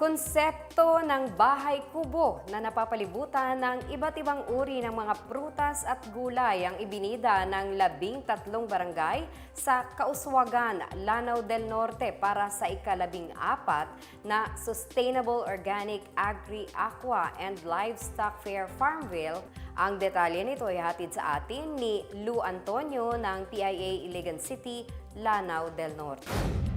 Konsepto ng bahay kubo na napapalibutan ng iba't ibang uri ng mga prutas at gulay ang ibinida ng labing tatlong barangay sa Kauswagan, Lanao del Norte para sa ikalabing apat na Sustainable Organic Agri-Aqua and Livestock Fair Farmville. Ang detalye nito ay hatid sa atin ni Lou Antonio ng PIA Iligan City, Lanao del Norte.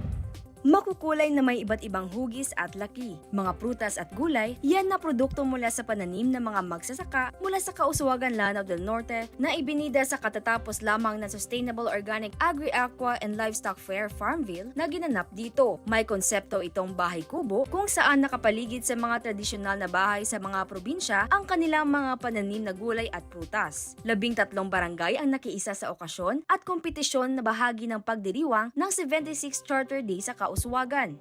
Makukulay na may iba't ibang hugis at laki. Mga prutas at gulay, yan na produkto mula sa pananim ng mga magsasaka mula sa Kauswagan Lanao del Norte na ibinida sa katatapos lamang ng Sustainable Organic Agri-Aqua and Livestock Fair Farmville na ginanap dito. May konsepto itong bahay kubo kung saan nakapaligid sa mga tradisyonal na bahay sa mga probinsya ang kanilang mga pananim na gulay at prutas. Labing tatlong barangay ang nakiisa sa okasyon at kompetisyon na bahagi ng pagdiriwang ng 76 Charter Day sa Kauswagan.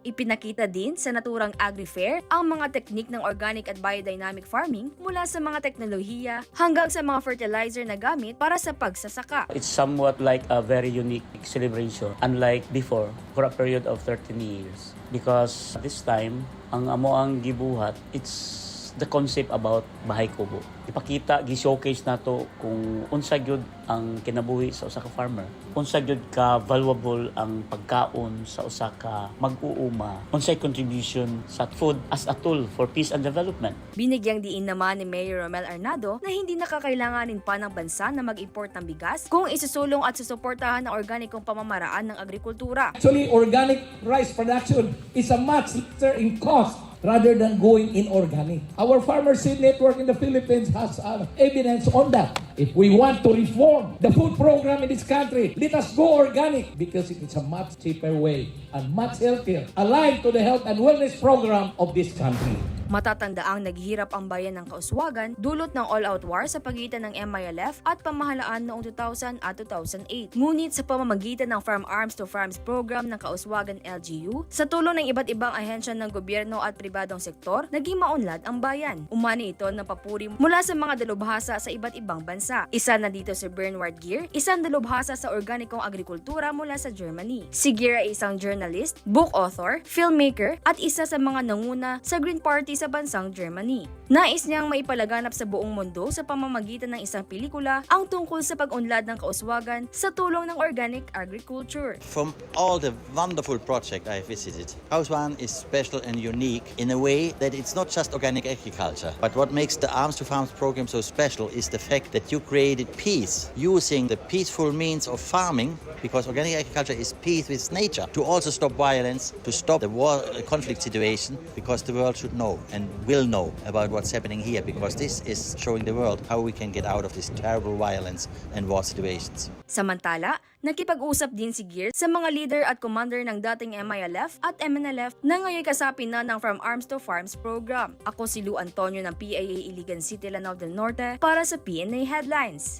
Ipinakita din sa naturang agri-fair ang mga teknik ng organic at biodynamic farming mula sa mga teknolohiya hanggang sa mga fertilizer na gamit para sa pagsasaka. It's somewhat like a very unique celebration, unlike before, for a period of 13 years. Because this time, ang amo ang gibuhat, it's the concept about bahay kubo. Ipakita, gi-showcase nato kung unsa gyud ang kinabuhi sa usa ka farmer. Unsa gyud ka valuable ang pagkaon sa usa ka mag-uuma. Unsay contribution sa food as a tool for peace and development. Binigyang diin naman ni Mayor Romel Arnado na hindi nakakailanganin pa ng bansa na mag-import ng bigas kung isusulong at susuportahan ang organikong pamamaraan ng agrikultura. Actually, organic rice production is a much lesser in cost rather than going inorganic. Our farmer seed network in the Philippines has uh, evidence on that. If we want to reform the food program in this country, let us go organic because it is a much cheaper way and much healthier, aligned to the health and wellness program of this country. Matatandaang naghihirap ang bayan ng Kauswagan dulot ng all-out war sa pagitan ng MILF at pamahalaan noong 2000 at 2008. Ngunit sa pamamagitan ng Farm Arms to Farms program ng Kauswagan LGU, sa tulong ng iba't ibang ahensya ng gobyerno at pribadong sektor, naging maunlad ang bayan. Umani ito ng papuri mula sa mga dalubhasa sa iba't ibang bansa. Isa na dito si Bernward Gear, isang dalubhasa sa organikong agrikultura mula sa Germany. Si Gear ay isang journalist, book author, filmmaker, at isa sa mga nanguna sa Green Party sa bansang Germany. Nais niyang maipalaganap sa buong mundo sa pamamagitan ng isang pelikula ang tungkol sa pag-unlad ng kauswagan sa tulong ng organic agriculture. From all the wonderful projects I visited, House One is special and unique in a way that it's not just organic agriculture. But what makes the Arms to Farms program so special is the fact that you created peace using the peaceful means of farming, because organic agriculture is peace with nature, to also stop violence, to stop the war uh, conflict situation, because the world should know and will know about what's happening here, because this is showing the world how we can get out of this terrible violence and war situations. Samantala, nakipag-usap din si Gear sa mga leader at commander ng dating MILF at MNLF na ngayon kasapin na ng From Arms to Farms program. Ako si Lou Antonio ng PIA Iligan City, Lanao del Norte para sa PNA Headlines.